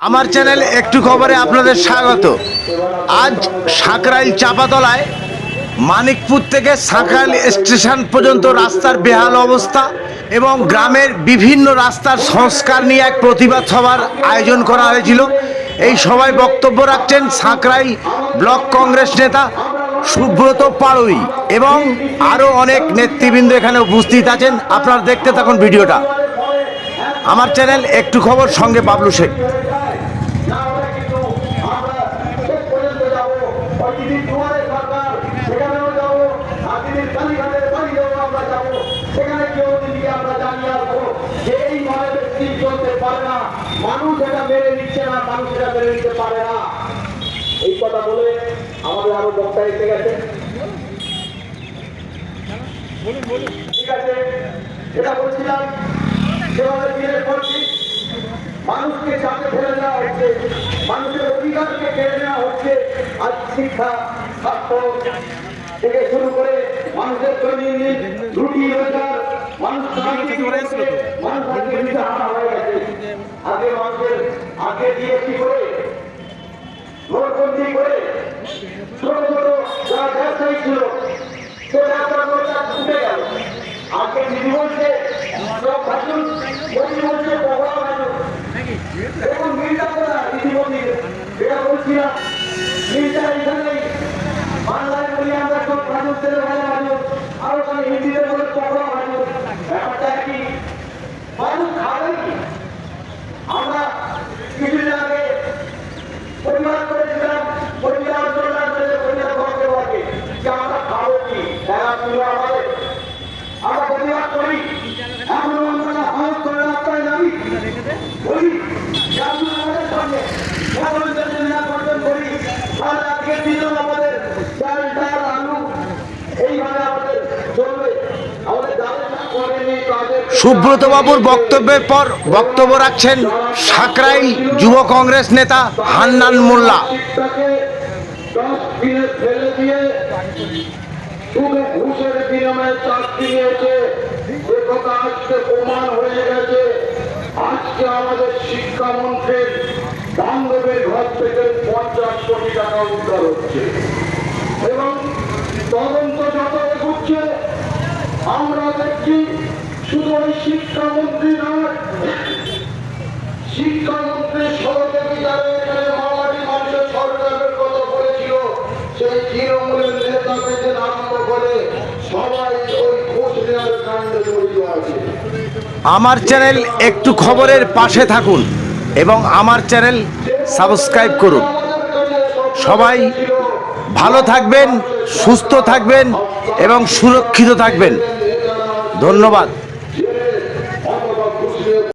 আমার চ্যানেল একটু খবরে আপনাদের স্বাগত। আজ সাঁকরাইল চাপাতলায় মানিকপুর থেকে সাঁকরাইল স্টেশন পর্যন্ত রাস্তার বেহাল অবস্থা এবং গ্রামের বিভিন্ন রাস্তার সংস্কার নিয়ে এক প্রতিবাদ সভার আয়োজন করা হয়েছিল। এই সভায় বক্তব্য রাখছেন সাঁকরাইল ব্লক কংগ্রেস নেতা সুব্রত পাড়ুই এবং আরও অনেক নেতৃবৃন্দ এখানে উপস্থিত আছেন। আপনারা দেখতে থাকুন ভিডিওটা। আমার চ্যানেল একটু খবর, সঙ্গে বাবলু শেখ না হলে কিন্তু আমরা শেষ পর্যন্ত যাব প্রতিদিন দুয়ারে সেখানেও যাব হাতিদিন কালীঘাটের বাড়িতেও আমরা যাব। সেখানে আমরা জানিয়ে আসব যে এই মনে ব্যক্তি পারে না, মানুষ এটা মেনে নিচ্ছে না, মানুষ এটা নিতে পারে না। এই কথা বলে আমাদের আরও বক্তা এসে গেছে। ঠিক আছে, যেটা বলছিলাম, সেভাবে দিনের পর শিক্ষা স্বাস্থ্য থেকে শুরু করে মানুষের দৈনন্দিন রুটি রোজগার মানুষ হয়ে গেছে। আগে মানুষের আগে দিয়ে কি করে নোটবন্দি করে ছোট ছোট যারা ব্যবসায়ী ছিল সে তার গেল। আজকে সব পকড়া ভাজুন আর ওখানে হিন্দিতে বলে পকড়া ব্যাপারটা কি? মানুষ খাবে কি? আমরা কিছুদিন আগে পরিবার করেছিলাম পরিবার জোরদার করে পরিবার করতে পারবে যে আমরা খাব কি? তারা ছিল আমাদের, আমরা প্রতিবাদ করি। এখনও আমরা হাউস করে রাস্তায় নামি। বলি আমাদের সামনে। সকল দেশে নিরাপত্তন আজকে দিন সুব্রত বাবুর বক্তব্যের পর বক্তব্য রাখছেন সাকরাইল যুব কংগ্রেস নেতা হান্নান মোল্লা। এবং তদন্ত যত এগুচ্ছে, আমরা দেখছি শুধু ওই শিক্ষামন্ত্রী নয়, শিক্ষামন্ত্রী সহযোগিতারে এখানে মামাটি সরকারের কথা বলেছিল, সেই তৃণমূলের নেতা থেকে আরম্ভ করে সবাই ওই ঘুষ নেওয়ার কাণ্ডে জড়িত আছে। আমার চ্যানেল একটু খবরের পাশে থাকুন এবং আমার চ্যানেল সাবস্ক্রাইব করুন। সবাই ভালো থাকবেন, সুস্থ থাকবেন এবং সুরক্ষিত থাকবেন। ধন্যবাদ।